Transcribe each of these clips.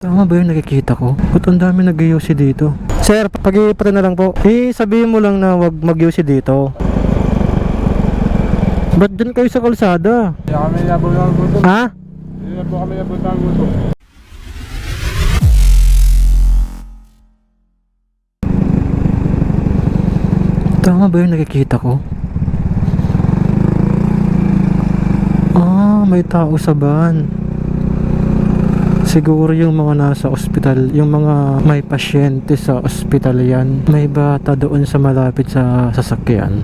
Tama ba yung nakikita ko? Ba't ang dami nag dito? Sir, pag na lang po. Eh, sabihin mo lang na wag mag dito. Ba't dun kayo sa kalsada? Kaya kami nabot ng gusto. Ha? Hindi na po kami nabot ng gusto. Tama ba yung nakikita ko? Ah, may tao sa van. Siguro yung mga nasa ospital, yung mga may pasyente sa ospital yan. May bata doon sa malapit sa sasakyan.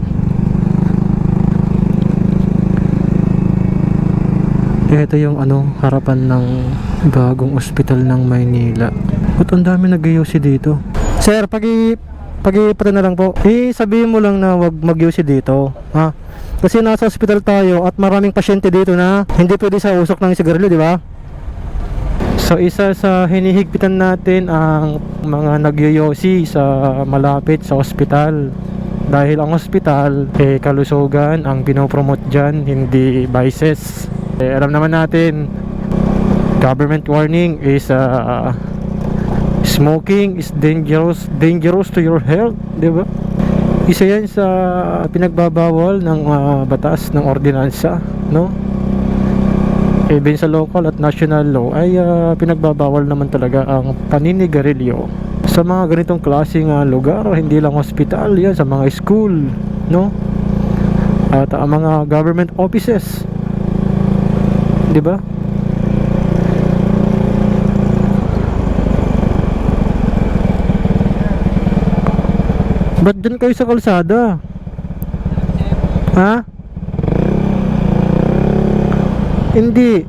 Ito yung ano, harapan ng bagong ospital ng Maynila. Ba't ang dami nag dito? Sir, pagi pagi na lang po. Eh, sabihin mo lang na wag mag dito. Ha? Kasi nasa ospital tayo at maraming pasyente dito na hindi pwede sa usok ng sigarilyo, di ba? So isa sa hinihigpitan natin ang mga nagyoyosi sa malapit sa ospital. Dahil ang ospital, eh kalusugan ang pinopromote dyan, hindi vices. Eh, alam naman natin, government warning is uh, smoking is dangerous dangerous to your health, 'di ba? Isa 'yan sa pinagbabawal ng uh, batas ng ordinansa, no? Even sa local at national law ay uh, pinagbabawal naman talaga ang paninigarilyo sa mga ganitong klaseng uh, lugar, hindi lang hospital, 'yan sa mga school, no? At ang mga government offices. 'Di ba? Ba't dun kayo sa kalsada? Ha? Hindi.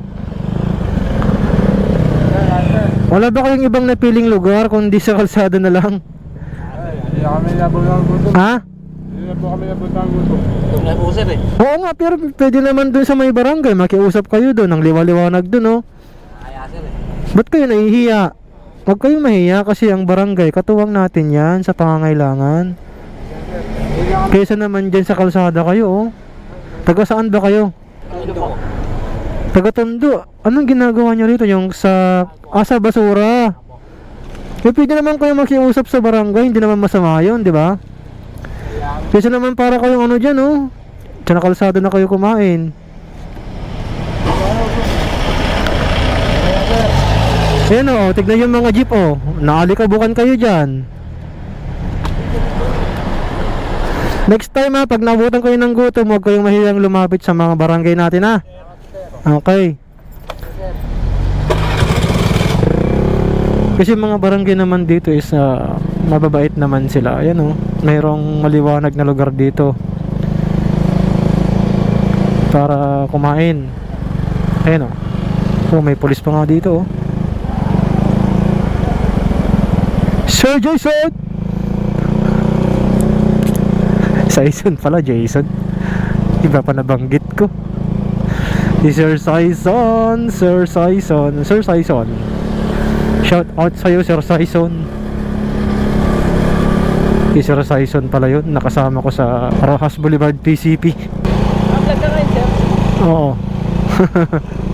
Wala ba kayong ibang napiling lugar kundi sa kalsada na lang? Hindi na kami nabot ng gusto. Ha? Hindi na po kami nabot ng gusto. Yung nag-usap eh. Oo nga, pero pwede naman dun sa may barangay. Makiusap kayo dun. Ang liwa-liwanag dun, oh. Kaya sir eh. Ba't kayo nahihiya? Huwag kayong mahiya kasi ang barangay, katuwang natin yan sa pangangailangan. Kaysa naman dyan sa kalsada kayo, oh. Taga saan ba kayo? Ano po? Taga Tondo. Anong ginagawa nyo rito? Yung sa asa basura. Eh, pwede naman kayo makiusap sa barangay, hindi naman masama yun, di ba? Kaysa naman para kayong ano dyan, oh. Diyan na kalsada na kayo kumain. Ayan oh, tignan yung mga jeep oh. Naalikabukan kayo dyan. Next time ha, pag nabutan kayo ng gutom, huwag kayong mahiyang lumapit sa mga barangay natin ha. Okay. Kasi mga barangay naman dito is ah, mababait naman sila. Ayan oh, mayroong maliwanag na lugar dito para kumain. Ayan oh. Oh, may pulis pa nga dito oh. Sir Jason! Jason pala, Jason. Iba pa nabanggit ko. Si Sir Saison, Sir Saison, Sir Saison. Shout out sa'yo, Sir Saison. Si Sir Saison pala yun. Nakasama ko sa Rojas Boulevard PCP. Vlog ka rin sir. Oo.